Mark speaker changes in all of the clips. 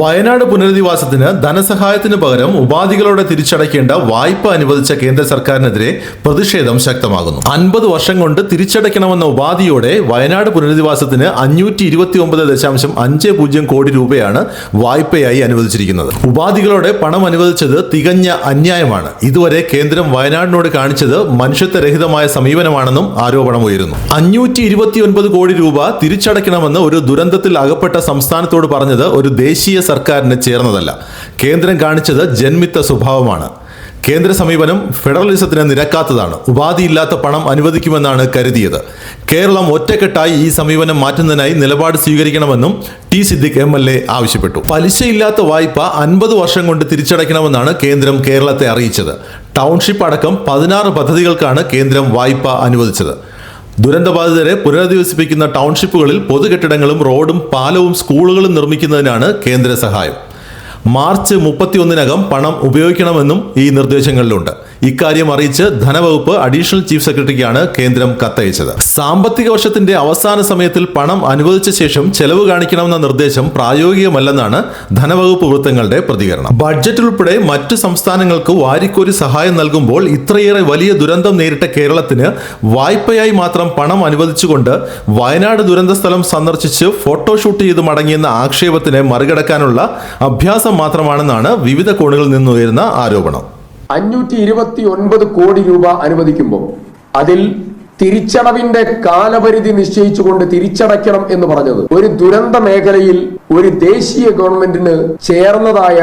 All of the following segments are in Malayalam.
Speaker 1: വയനാട് പുനരധിവാസത്തിന് ധനസഹായത്തിന് പകരം ഉപാധികളോടെ തിരിച്ചടയ്ക്കേണ്ട വായ്പ അനുവദിച്ച കേന്ദ്ര സർക്കാരിനെതിരെ പ്രതിഷേധം ശക്തമാകുന്നു. അൻപത് വർഷം കൊണ്ട് തിരിച്ചടയ്ക്കണമെന്ന ഉപാധിയോടെ വയനാട് പുനരധിവാസത്തിന് അഞ്ഞൂറ്റി ഇരുപത്തി ഒമ്പത് ദശാംശം അഞ്ച് പൂജ്യം കോടി രൂപയാണ് വായ്പയായി അനുവദിച്ചിരിക്കുന്നത്. ഉപാധികളോടെ പണം അനുവദിച്ചത് തികഞ്ഞ അന്യായമാണ്. ഇതുവരെ കേന്ദ്രം വയനാടിനോട് കാണിച്ചത് മനുഷ്യത്വരഹിതമായ സമീപനമാണെന്നും ആരോപണം ഉയരുന്നു. അഞ്ഞൂറ്റി ഇരുപത്തിയൊൻപത് കോടി രൂപ തിരിച്ചടയ്ക്കണമെന്ന് ഒരു ദുരന്തത്തിൽ അകപ്പെട്ട സംസ്ഥാനത്തോട് പറഞ്ഞത് ഒരു ദേശീയ സർക്കാരിന് ചേർന്നതല്ല. കേന്ദ്രം കാണിച്ചത് ജന്മിത്ത സ്വഭാവമാണ്. കേന്ദ്ര സമീപനം ഫെഡറലിസത്തിന് നിരക്കാത്തതാണ്. ഉപാധിയില്ലാത്ത പണം അനുവദിക്കുമെന്നാണ് കരുതിയത്. കേരളം ഒറ്റക്കെട്ടായി ഈ സമീപനം മാറ്റുന്നതിനായി നിലപാട് സ്വീകരിക്കണമെന്നും T Siddique M L A ആവശ്യപ്പെട്ടു. പലിശയില്ലാത്ത വായ്പ അൻപത് വർഷം കൊണ്ട് തിരിച്ചടയ്ക്കണമെന്നാണ് കേന്ദ്രം കേരളത്തെ അറിയിച്ചത്. ടൗൺഷിപ്പ് അടക്കം പതിനാറ് പദ്ധതികൾക്കാണ് കേന്ദ്രം വായ്പ അനുവദിച്ചത്. ദുരന്തബാധിതരെ പുനരധിവസിപ്പിക്കുന്ന ടൗൺഷിപ്പുകളിൽ പൊതുകെട്ടിടങ്ങളും റോഡും പാലവും സ്കൂളുകളും നിർമ്മിക്കുന്നതിനാണ് കേന്ദ്ര സഹായം. മാർച്ച് മുപ്പത്തിയൊന്നിനകം പണം ഉപയോഗിക്കണമെന്നും ഈ നിർദ്ദേശങ്ങളിലുണ്ട്. ഇക്കാര്യം അറിയിച്ച് ധനവകുപ്പ് അഡീഷണൽ ചീഫ് സെക്രട്ടറിക്കാണ് കേന്ദ്രം കത്തയച്ചത്. സാമ്പത്തിക വർഷത്തിന്റെ അവസാന സമയത്തിൽ പണം അനുവദിച്ച ശേഷം ചെലവ് കാണിക്കണമെന്ന നിർദ്ദേശം പ്രായോഗികമല്ലെന്നാണ് ധനവകുപ്പ് വൃത്തങ്ങളുടെ പ്രതികരണം. ബഡ്ജറ്റ് ഉൾപ്പെടെ മറ്റ് സംസ്ഥാനങ്ങൾക്ക് വാരിക്കോരി സഹായം നൽകുമ്പോൾ ഇത്രയേറെ വലിയ ദുരന്തം നേരിട്ട കേരളത്തിന് വായ്പയായി മാത്രം പണം അനുവദിച്ചുകൊണ്ട് വയനാട് ദുരന്ത സ്ഥലം സന്ദർശിച്ച് ഫോട്ടോഷൂട്ട് ചെയ്ത് മടങ്ങിയെന്ന ആക്ഷേപത്തിനെ മറികടക്കാനുള്ള അഭ്യാസം മാത്രമാണെന്നാണ് വിവിധ കോണുകളിൽ നിന്നുയരുന്ന ആരോപണം.
Speaker 2: അഞ്ഞൂറ്റി ഇരുപത്തി ഒൻപത് കോടി രൂപ അനുവദിക്കുമ്പോൾ അതിൽ തിരിച്ചടവിന്റെ കാലപരിധി നിശ്ചയിച്ചുകൊണ്ട് തിരിച്ചടയ്ക്കണം എന്ന് പറഞ്ഞത് ഒരു ദുരന്ത മേഖലയിൽ ഒരു ദേശീയ ഗവൺമെന്റിന് ചേർന്നതായ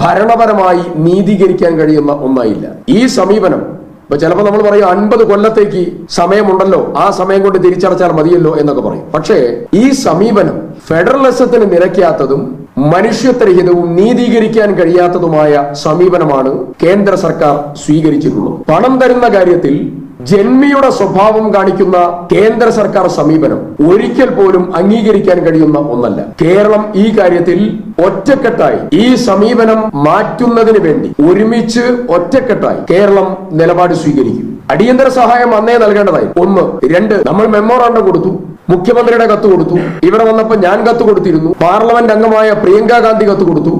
Speaker 2: ഭരണപരമായി നീതീകരിക്കാൻ കഴിയുന്ന ഒന്നായില്ല. ഈ സമീപനം ഇപ്പൊ ചിലപ്പോൾ നമ്മൾ പറയും അൻപത് കൊല്ലത്തേക്ക് സമയമുണ്ടല്ലോ ആ സമയം കൊണ്ട് തിരിച്ചടച്ചാൽ മതിയല്ലോ എന്നൊക്കെ പറയും. പക്ഷേ ഈ സമീപനം ഫെഡറലിസത്തിന് നിരക്കാത്തതും മനുഷ്യത്വരഹിതവും നീതീകരിക്കാൻ കഴിയാത്തതുമായ സമീപനമാണ് കേന്ദ്ര സർക്കാർ സ്വീകരിച്ചിട്ടുള്ളത്. പണം തരുന്ന കാര്യത്തിൽ ജന്മിയുടെ സ്വഭാവം കാണിക്കുന്ന കേന്ദ്ര സർക്കാർ സമീപനം ഒരിക്കൽ പോലും അംഗീകരിക്കാൻ കഴിയുന്ന ഒന്നല്ല. കേരളം ഈ കാര്യത്തിൽ ഒറ്റക്കെട്ടായി. ഈ സമീപനം മാറ്റുന്നതിന് വേണ്ടി ഒരുമിച്ച് ഒറ്റക്കെട്ടായി കേരളം നിലപാട് സ്വീകരിക്കും. അടിയന്തര സഹായം അന്നേ നൽകേണ്ടതായി. ഒന്ന്. രണ്ട്. നമ്മൾ മെമ്മോറാണ്ടം കൊടുത്തു. മുഖ്യമന്ത്രിയുടെ കത്ത് കൊടുത്തു. ഇവിടെ വന്നപ്പോൾ ഞാൻ കത്ത് കൊടുത്തിരുന്നു. പാർലമെന്റ് അംഗമായ പ്രിയങ്ക ഗാന്ധി കത്ത് കൊടുത്തു.